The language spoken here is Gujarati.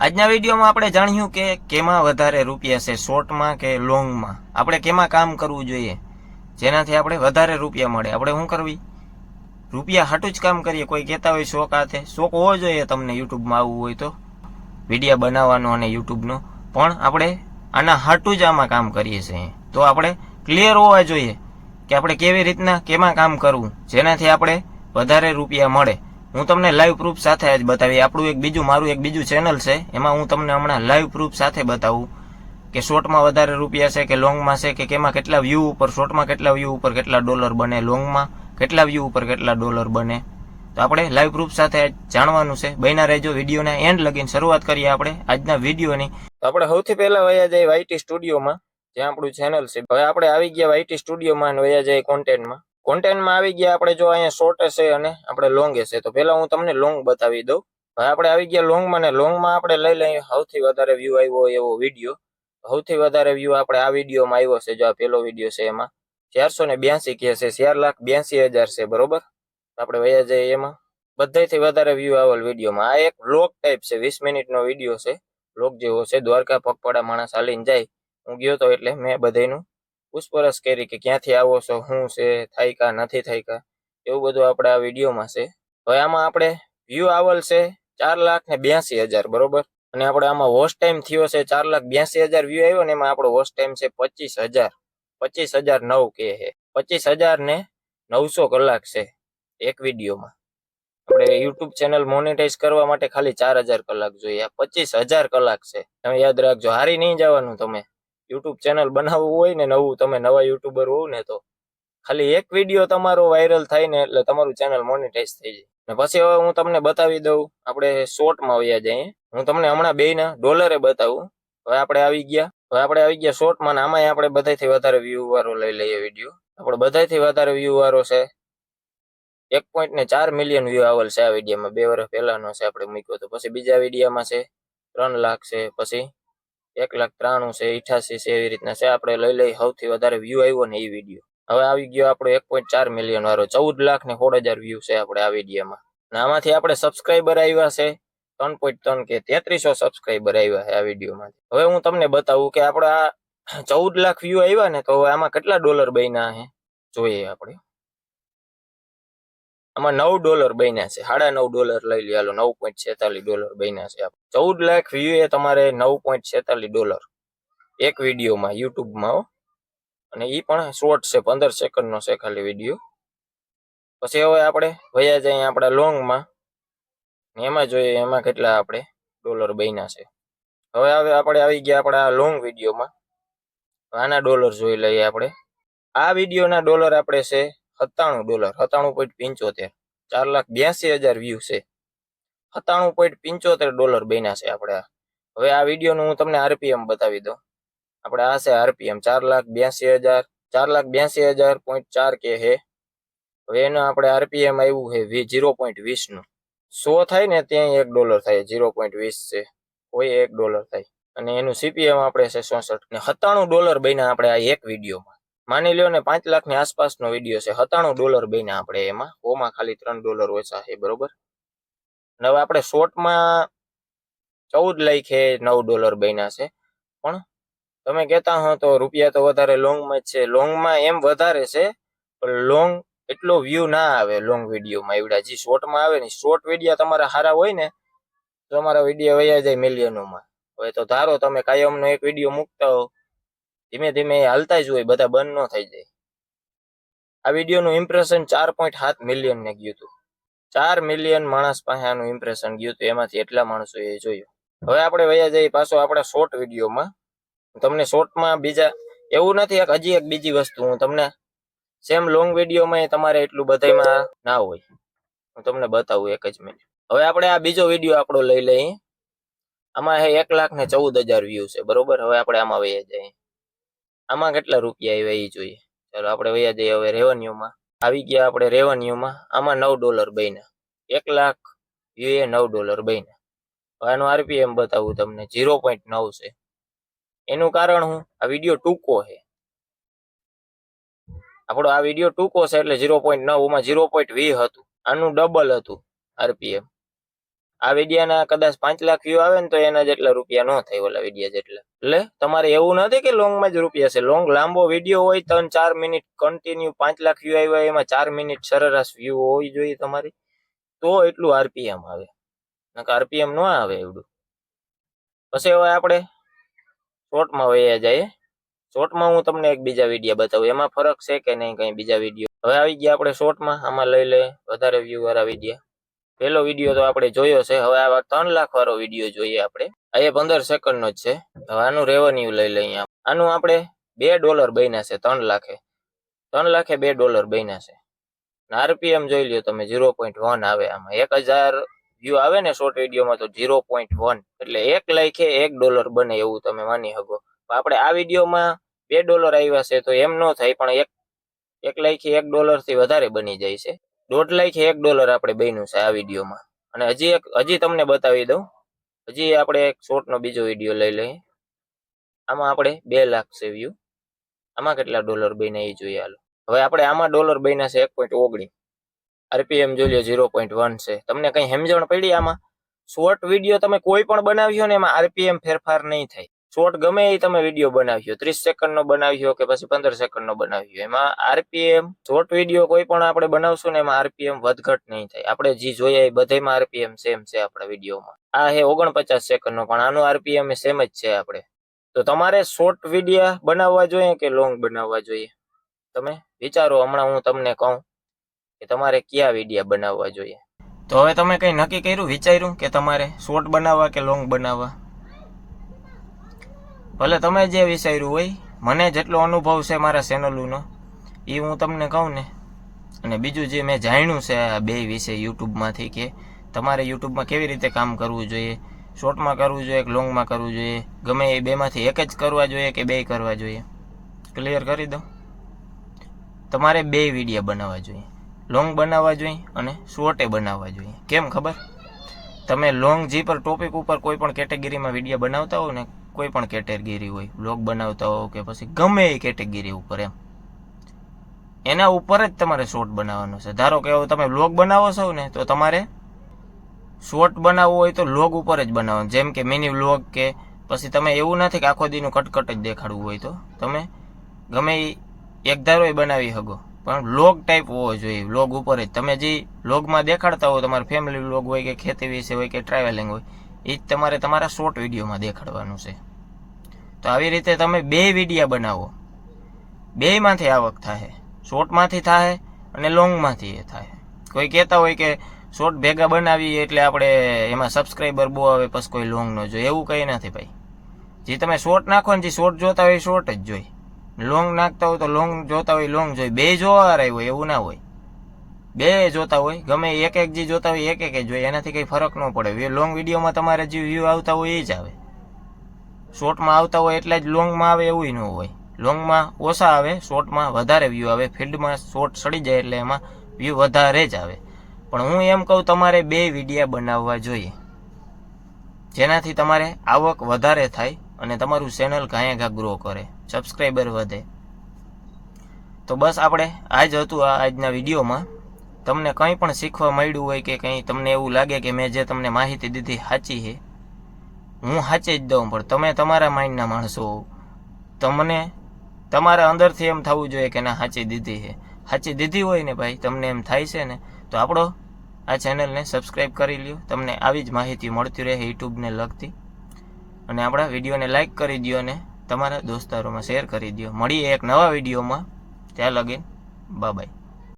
આજના વિડીયોમાં આપણે જાણ્યું કે કેમાં વધારે રૂપિયા છે, શોર્ટમાં કે લોંગમાં? આપણે કેમાં કામ કરવું જોઈએ? જેનાથી આપણે વધારે રૂપિયા મળે. આપણે શું કરવી? રૂપિયા હાટું જ કામ કરીએ. કોઈ કહેતા હોય શોખ હાથે. શોખ હોવો જોઈએ તમને યુટ્યુબમાં આવવું હોય તો. વિડીયા બનાવવાનો અને યુટ્યુબનો. પણ આપણે આના હાટું જ આમાં કામ કરીએ છીએ. તો આપણે ક્લિયર હોવા જોઈએ કે આપણે કેવી રીતના, કેમાં કામ કરવું? જેનાથી આપણે વધારે રૂપિયા મળે. હું તમને લાઈવ પ્રૂફ સાથે આજ બતાવી, આપણું એક બીજું, મારું એક બીજું ચેનલ છે, એમાં હું તમને હમણાં લાઈવ પ્રૂફ સાથે બતાવું કે શોર્ટમાં વધારે રૂપિયા છે કે લોંગમાં છે કે કેમાં કેટલા વ્યૂ ઉપર શોર્ટમાં કેટલા વ્યૂ ઉપર કેટલા ડોલર બને લોંગમાં કેટલા વ્યૂ ઉપર કેટલા ડોલર બને. તો આપણે લાઈવ પ્રૂફ સાથે જાણવાનું છે. બન્યા રહેજો વિડીયોના એન્ડ લગીને શરૂઆત કરીએ આપણે આજના વિડીયોની. તો આપણે સૌથી પહેલા વયા જઈએ વાયટી સ્ટુડિયોમાં જ્યાં આપણું ચેનલ છે. હવે આપણે આવી ગયા વાયટી સ્ટુડિયોમાં વયા જઈએ કોન્ટેન્ટમાં કોન્ટેન્ટમાં આવી ગયા આપણે જો અહીંયા શોર્ટ હશે અને આપણે લોંગ હશે. તો પહેલા હું તમને લોંગ બતાવી દઉં. હવે આપણે આવી ગયા લોંગમાં ને લોંગમાં આપણે લઈ લઈએ. સૌથી વધારે વ્યૂ આવ્યો એવો વીડિયો સૌથી વધારે વ્યૂ આપણે આ વિડીયોમાં આવ્યો છે, જો આ પહેલો વીડિયો છે એમાં. ચારસો ને બ્યાસી કે છે ચાર લાખ બ્યાસી હજાર છે, બરોબર? આપણે વયા જઈએ એમાં. બધાથી વધારે વ્યૂ આવેલ વિડીયોમાં આ એક લોક ટાઈપ છે, વીસ મિનિટનો વીડિયો છે. લોક જેવો છે, દ્વારકા પગપાળા માણસ હાલીને જાય. હું ગયો તો એટલે મેં બધાનું પૂછપરછ કરી કે ક્યાંથી આવો છો, શું છે, થાય કા નથી થાય કા, એવું બધું આપણે આ વિડીયોમાં છે. હવે આમાં આપણે વ્યૂ આવેલ છે ચાર લાખ ને બ્યાસી હજાર, બરોબર? અને આપણે આમાં વોચ ટાઈમ થયો છે ચાર લાખ બ્યાસી હજાર વ્યૂ આવ્યો ને એમાં આપણો વોચ ટાઈમ છે પચીસ હજાર. પચીસ હજાર નવ કે છે પચીસ હજાર ને નવસો કલાક છે એક વિડીયોમાં. આપણે યુટ્યુબ ચેનલ મોનેટાઈઝ કરવા માટે ખાલી ચાર હજાર કલાક જોઈએ. પચીસ હજાર કલાક છે. તમે યાદ રાખજો, હારી નહીં જવાનું તમે. યુટ્યુબ ચેનલ બનાવવું હોય ને નવું, તમે નવા યુટ્યુબર હોવ ને તો ખાલી એક વીડિયો તમારો વાયરલ થાય ને એટલે તમારું ચેનલ મોનિટાઈઝ થઈ જાય. ને પછી હવે હું તમને બતાવી દઉં, આપણે શોર્ટમાં વયા જઈએ હું તમને હમણાં બેયના ડોલરે બતાવું. હવે આપણે આવી ગયા. હવે આપણે આવી ગયા શોર્ટમાં ને આમાંય આપણે બધાથી વધારે વ્યૂ વાળો લઈ લઈએ વીડિયો. આપણે બધાથી વધારે વ્યૂ વાળો છે. એક પોઈન્ટ ને ચાર મિલિયન વ્યૂ આવેલ છે આ વિડીયોમાં. બે વર્ષ પહેલાનો છે આપણે મૂક્યો તો. પછી બીજા વિડીયોમાં છે. ત્રણ લાખ છે. પછી એક લાખ ત્રાણું છે અઠાસી છે, એવી રીતના છે. આપણે લઈ લઈ સૌથી વધારે વ્યૂ આવ્યો ને એ વીડિયો હવે આવી ગયો આપણો એક પોઈન્ટ ચાર મિલિયન વાળો. ચૌદ લાખ ને સોળ હજાર વ્યૂ છે આપણે આ વિડીયોમાં અને આમાંથી આપણે સબસ્ક્રાઈબર આવ્યા છે, ત્રણ પોઈન્ટ ત્રણ કે તેત્રીસો સબસ્ક્રાઈબર આવ્યા છે આ વિડીયોમાં હવે હું તમને બતાવું કે આપણા ચૌદ લાખ વ્યૂ આવ્યા ને તો આમાં કેટલા ડોલર બન્યા છે? જોઈએ આપણે. આમાં નવ ડોલર બન્યા છે. સાડા નવ ડોલર લઈ લે હાલો, નવ પોઈન્ટ છેતાલીસ ડોલર બન્યા છે. ચૌદ લાખ વ્યૂ એ તમારે નવ પોઈન્ટ છેતાલીસ ડોલર. એક વિડીયોમાં યુટ્યુબમાં અને એ પણ શોર્ટ છે, પંદર સેકન્ડનો છે ખાલી વીડિયો પછી હવે આપણે વયા જઈએ આપણા લોંગમાં એમાં જોઈએ એમાં કેટલા આપણે ડોલર બન્યા છે. હવે હવે આપણે આવી ગયા આપણા લોંગ વિડીયોમાં આના ડોલર જોઈ લઈએ આપણે. આ વિડીયોના ડોલર આપણે છે સત્તાણું ડોલર, સત્તાણું પોઈન્ટ પંચોતેર, ચાર લાખ બ્યાસી હજાર વ્યૂ છે. સત્તાણું પોઈન્ટ પંચોતેર ડોલર બન્યા છે આપણે હવે આ વિડીયોનું હું તમને આરપીએમ બતાવી દઉં. આપણે આ છે આરપીએમ ચાર લાખ બ્યાસી હજાર, ચાર લાખ બ્યાસી હજાર પોઈન્ટ ચાર કે હે. હવે એનું આપણે આરપીએમ આવ્યું છે ઝીરો પોઈન્ટ વીસનું સો થાય ને ત્યાં એક ડોલર થાય ઝીરો પોઈન્ટ વીસ છે. કોઈ એક ડોલર થાય. અને એનું સીપીએમ આપણે છે ચોસઠ. ને સત્તાણું ડોલર બન્યા આપણે આ એક વિડીયોમાં માની લ્યો ને પાંચ લાખની આસપાસનો વીડિયો છે, સત્તાણું ડોલર બન્યા આપણે એમાં. ઓમાં ખાલી ત્રણ ડોલર ઓછા છે, બરોબર? અને હવે આપણે શોર્ટમાં ચૌદ લાખે નવ ડોલર બન્યા છે. પણ તમે કહેતા હો તો રૂપિયા તો વધારે લોંગમાં જ છે. લોંગમાં એમ વધારે છે, પણ લોંગ એટલો વ્યૂ ના આવે લોંગ વિડીયોમાં એવડા જે શોર્ટમાં આવે ને શોર્ટ વીડિયો તમારા સારા હોય ને, તો તમારા વીડિયો વયા જાય મિલિયનોમાં હવે તો ધારો તમે કાયમનો એક વીડિયો મૂકતા હો ધીમે ધીમે હાલતા જ હોય બધા બંધ ન થઈ જાય. આ વિડીયોનું ઇમ્પ્રેશન ચાર પોઈન્ટ સાત મિલિયન ને ગયું હતું. ચાર મિલિયન માણસ પાસે આનું ઇમ્પ્રેશન ગયું હતું, એમાંથી એટલા માણસો એ જોયું. હવે આપણે વયા જઈએ પાછો આપણા શોર્ટ વિડીયોમાં. તમને શોર્ટમાં બીજા, એવું નથી એક હજી એક બીજી વસ્તુ, હું તમને સેમ લોંગ વિડીયોમાં તમારે એટલું બધામાં ના હોય. હું તમને બતાવું એક જ મિનિટ હવે આપણે આ બીજો વીડિયો આપણો લઈ લઈએ. આમાં એક લાખ ને ચૌદ હજાર વ્યૂ છે, બરોબર? હવે આપણે આમાં વયા જઈએ. આમાં કેટલા રૂપિયા આવ્યા એ જોઈએ? ચાલો, આપણે વૈયા જઈએ હવે રેવન્યુમાં આવી ગયા આપણે રેવન્યુમાં આમાં નવ ડોલર બન્યા. એક લાખ વ્યૂ નવ ડોલર બન્યા. આનું આરપીએમ બતાવું તમને. ઝીરો પોઈન્ટ નવ છે. એનું કારણ હું આ વીડિયો ટૂંકો છે. આપણો આ વીડિયો ટૂંકો છે એટલે ઝીરો પોઈન્ટ નવમાં ઝીરો પોઈન્ટ વી હતું. આનું ડબલ હતું આરપીએમ આ વિડીયાના કદાચ પાંચ લાખ વ્યૂ આવે ને તો એના જેટલા રૂપિયા ન થાય ઓલા વિડીયા જેટલા. એટલે તમારે એવું નથી કે લોંગમાં જ રૂપિયા છે. લોંગ લાંબો વીડિયો હોય ત્રણ, ચાર મિનિટ કન્ટિન્યુ પાંચ લાખ વ્યૂ આવ્યા, એમાં ચાર મિનિટ સરેરાશ વ્યૂ હોવી જોઈએ તમારી. તો એટલું આરપીએમ આવે. નકર આરપીએમ ન આવે એવડું. પછી હવે આપણે શોર્ટમાં વયા જઈએ. શોર્ટમાં હું તમને એક બીજા વીડિયો બતાવું. એમાં ફરક છે કે નહીં કઈ બીજા વીડિયો? હવે આવી ગયા આપણે શોર્ટમાં આમાં લઈ લે વધારે વ્યૂ વાળા વીડિયો. પેલો વીડિયો તો આપણે જોયો છે. હવે આવા ત્રણ લાખ વાળો વીડિયો જોઈએ આપણે. આ પંદર સેકન્ડ નો જ છે. હવે આનું રેવન્યુ લઈ લઈએ આનું આપણે બે ડોલર બન્યા છે ત્રણ લાખે. ત્રણ લાખે બે ડોલર બન્યા છે. આરપીએમ જોઈ લ્યો તમે ઝીરો પોઈન્ટ વન આવે આમાં. એક હજાર વ્યૂ આવે ને શોર્ટ વિડીયોમાં તો ઝીરો પોઈન્ટ વન એટલે એક લાખે એક ડોલર બને એવું તમે માની શકો. પણ આપણે આ વિડીયોમાં બે ડોલર આવ્યા છે તો એમ ન થાય, પણ એક એક લાખે એક ડોલરથી વધારે બની જાય છે. દોઢ છે એક ડોલર આપણે બન્યું છે આ વિડીયોમાં. અને હજી એક હજી તમને બતાવી દઉં. હજી આપણે એક શોર્ટનો બીજો વીડિયો લઈ લઈએ. આમાં આપણે બે લાખ છે વ્યૂ આમાં કેટલા ડોલર બન્યા એ જોઈએ હાલો. હવે આપણે આમાં ડોલર બન્યા છે એક પોઈન્ટ ઓગણી આરપીએમ જોઈ લો ઝીરો પોઈન્ટ વન છે. તમને કંઈ સમજણ પડી આમાં? શોર્ટ વીડિયો તમે કોઈ પણ બનાવ્યો ને એમાં આરપીએમ ફેરફાર નહીં થાય. શોર્ટ ગમે એ તમે વીડિયો બનાવ્યો ત્રીસ સેકન્ડ નો બનાવ્યો કે પછી પંદર સેકન્ડ નો બનાવ્યો એમાં આરપીએમ શોર્ટ વીડિયો કોઈ પણ આપણે બનાવશું ને એમાં આરપીએમ વધઘટ નહીં થાય. આપણે જે જોઈએ એ બધામાં આરપીએમ સેમ છે આપણા વિડીયોમાં આ હે ઓગણપચાસ સેકન્ડ નો, પણ આનું આરપીએમ સેમ જ છે આપણે. તો તમારે શોર્ટ વીડિયો બનાવવા જોઈએ કે લોંગ બનાવવા જોઈએ? તમે વિચારો, હમણાં હું તમને કહું કે તમારે કયા વીડિયો બનાવવા જોઈએ? તો હવે તમે કઈ નક્કી કર્યું, વિચાર્યું કે તમારે શોર્ટ બનાવવા કે લોંગ બનાવવા? ભલે તમે જે વિચાર્યું હોય, મને જેટલો અનુભવ છે મારા ચેનલોનો, એ હું તમને કહું ને. અને બીજું જે મેં જાણ્યું છે આ બે વિશે યુટ્યુબમાંથી કે તમારે યુટ્યુબમાં કેવી રીતે કામ કરવું જોઈએ, શોર્ટમાં કરવું જોઈએ કે લોંગમાં કરવું જોઈએ, ગમે એ બેમાંથી એક જ કરવા જોઈએ કે બે કરવા જોઈએ. ક્લિયર કરી દઉં? તમારે બે વીડિયો બનાવવા જોઈએ. લોંગ બનાવવા જોઈએ અને શોર્ટે બનાવવા જોઈએ. કેમ ખબર? તમે લોંગ જી પર ટોપિક ઉપર કોઈ પણ કેટેગરીમાં વીડિયો બનાવતા હો ને કોઈ પણ કેટેગરી હોય બ્લોગ બનાવતા હો કે પછી ગમે એ કેટેગરી ઉપર એમ. એના ઉપર જ તમારે શોર્ટ બનાવવાનો છે. ધારો કે તમે બ્લોગ બનાવો છો ને, તો તમારે શોર્ટ બનાવવો હોય તો લોગ ઉપર જ બનાવવાનું. જેમ કે મિની વ્લોગ કે પછી તમે એવું નથી કે આખો દીનું કટકટ જ દેખાડવું હોય તો તમે ગમે એક ધારો એ બનાવી શકો. પણ વ્લોગ ટાઈપ હોવો જોઈએ. વ્લોગ ઉપર જ. તમે જે વ્લોગમાં દેખાડતા હો, તમારા ફેમિલી વ્લોગ હોય કે ખેતી વિશે હોય કે ટ્રાવેલિંગ હોય એ જ તમારે તમારા શોર્ટ વિડીયોમાં દેખાડવાનું છે. તો આવી રીતે તમે બે વિડીયા બનાવો. બેયમાંથી આવક થાય શોર્ટમાંથી થાય અને લોંગમાંથી એ થાય કોઈ કહેતા હોય કે શોર્ટ ભેગા બનાવીએ એટલે આપણે એમાં સબસ્ક્રાઈબર બહુ આવે, પછી કોઈ લોંગ ન જોઈએ એવું કંઈ નથી ભાઈ. જે તમે શોર્ટ નાખો ને જે શોર્ટ જોતા હોય શોર્ટ જ જોઈ લોંગ નાખતા હોય તો લોંગ જોતા હોય, લોંગ જોઈ બે જોવા હોય, એવું ના હોય. બે જોતા હોય, ગમે એક એક જે જોતા હોય, એક એક જ જોઈએ એનાથી કંઈ ફરક ન પડે. લોંગ વિડીયોમાં તમારે જે વ્યૂ આવતા હોય એ જ આવે. શોર્ટમાં આવતા હોય એટલા જ લોંગમાં આવે એવું ન હોય. લોંગમાં ઓછા આવે શોર્ટમાં વધારે વ્યૂ આવે. ફિલ્ડમાં શોર્ટ સડી જાય એટલે એમાં વ્યૂ વધારે જ આવે. પણ હું એમ કહું, તમારે બે વિડીયા બનાવવા જોઈએ. જેનાથી તમારે આવક વધારે થાય અને તમારું ચેનલ ઘાએ ઘા ગ્રો કરે સબસ્ક્રાઈબર વધે. તો બસ આપણે આજ હતું આ આજના વિડીયોમાં. તમને કંઈ પણ શીખવા મળ્યું હોય કે કંઈ તમને એવું લાગે કે મેં જે તમને માહિતી દીધી સાચી છે હું સાચી જ દઉં, પણ તમે તમારા માઇન્ડના માણસો તમને, તમારા અંદરથી એમ થવું જોઈએ કે ના, સાચી દીધી છે. સાચી દીધી હોય ને ભાઈ, તમને એમ થાય છે ને, તો આપણો આ ચેનલને સબસ્ક્રાઈબ કરી લ્યો. તમને આવી જ માહિતી મળતી રહે યુટ્યુબને લગતી. અને આપણા વિડીયોને લાઇક કરી દો અને તમારા દોસ્તારોમાં શેર કરી દો મળીએ એક નવા વિડીયોમાં. ત્યાં લગીન બાય